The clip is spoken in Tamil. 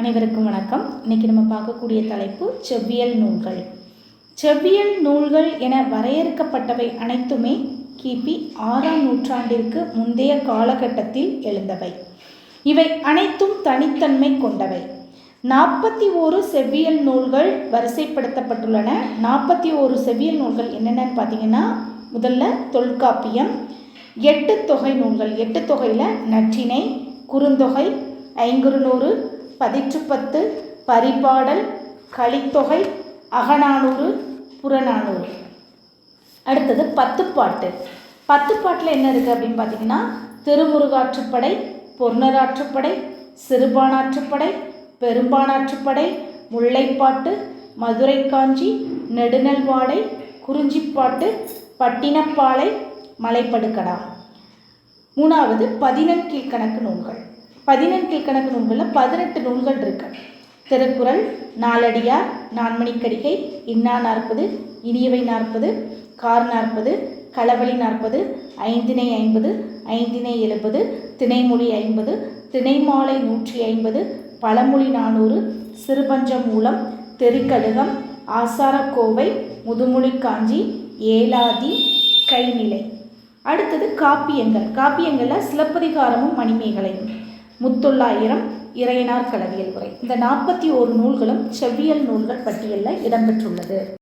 அனைவருக்கும் வணக்கம். இன்னைக்கு நம்ம பார்க்கக்கூடிய தலைப்பு செவ்வியல் நூல்கள். செவ்வியல் நூல்கள் என வரையறுக்கப்பட்டவை அனைத்துமே கிபி ஆறாம் நூற்றாண்டிற்கு முந்தைய காலகட்டத்தில் எழுந்தவை. இவை அனைத்தும் தனித்தன்மை கொண்டவை. நாற்பத்தி ஓரு செவ்வியல் நூல்கள் வரிசைப்படுத்தப்பட்டுள்ளன. நாற்பத்தி ஓரு செவ்வியல் நூல்கள் என்னென்னு பார்த்தீங்கன்னா முதல்ல தொல்காப்பியம் எட்டு தொகை நூல்கள். எட்டு தொகையில் நற்றிணை குறுந்தொகை ஐங்குறுநூறு பதிற்றுப்பத்து பரிபாடல் கலித்தொகை அகநானூறு புறநானூறு. அடுத்தது பத்துப்பாட்டு. பத்துப்பாட்டில் என்ன இருக்குது அப்படின்னு பார்த்தீங்கன்னா திருமுருகாற்றுப்படை பொன்னராற்றுப்படை சிறுபானாற்றுப்படை பெரும்பானாற்றுப்படை முல்லைப்பாட்டு மதுரை காஞ்சி நெடுநல்வாடை குறிஞ்சிப்பாட்டு பட்டினப்பாலை மலைப்படுக்கடா. மூணாவது பதினெண் கீழ்கணக்கு நூல்கள். பதினெண் கீழ்கணக்கு நூல்களில் பதினெட்டு நூல்கள் இருக்கு. திருக்குறள் நாலடியார் நான்மணிக்கடிகை இன்னா நாற்பது இனியவை நாற்பது கார் நாற்பது களவழி நாற்பது ஐந்தினை ஐம்பது ஐந்தினை எழுபது திணைமொழி ஐம்பது திணைமாலை நூற்றி ஐம்பது பழமொழி நானூறு சிறுபஞ்சம் மூலம் தெருக்கடுகம் ஆசாரக்கோவை முதுமொழி காஞ்சி ஏலாதி கைநிலை. அடுத்தது காப்பியங்கள். காப்பியங்களில் சிலப்பதிகாரமும் மணிமேகலையும். முத்தொள்ளாயிரம் இறையனார் களவியல் உரை. இந்த நாற்பத்தி ஓரு நூல்களும் செவ்வியல் நூல்கள் பட்டியலில் இடம்பெற்றுள்ளது.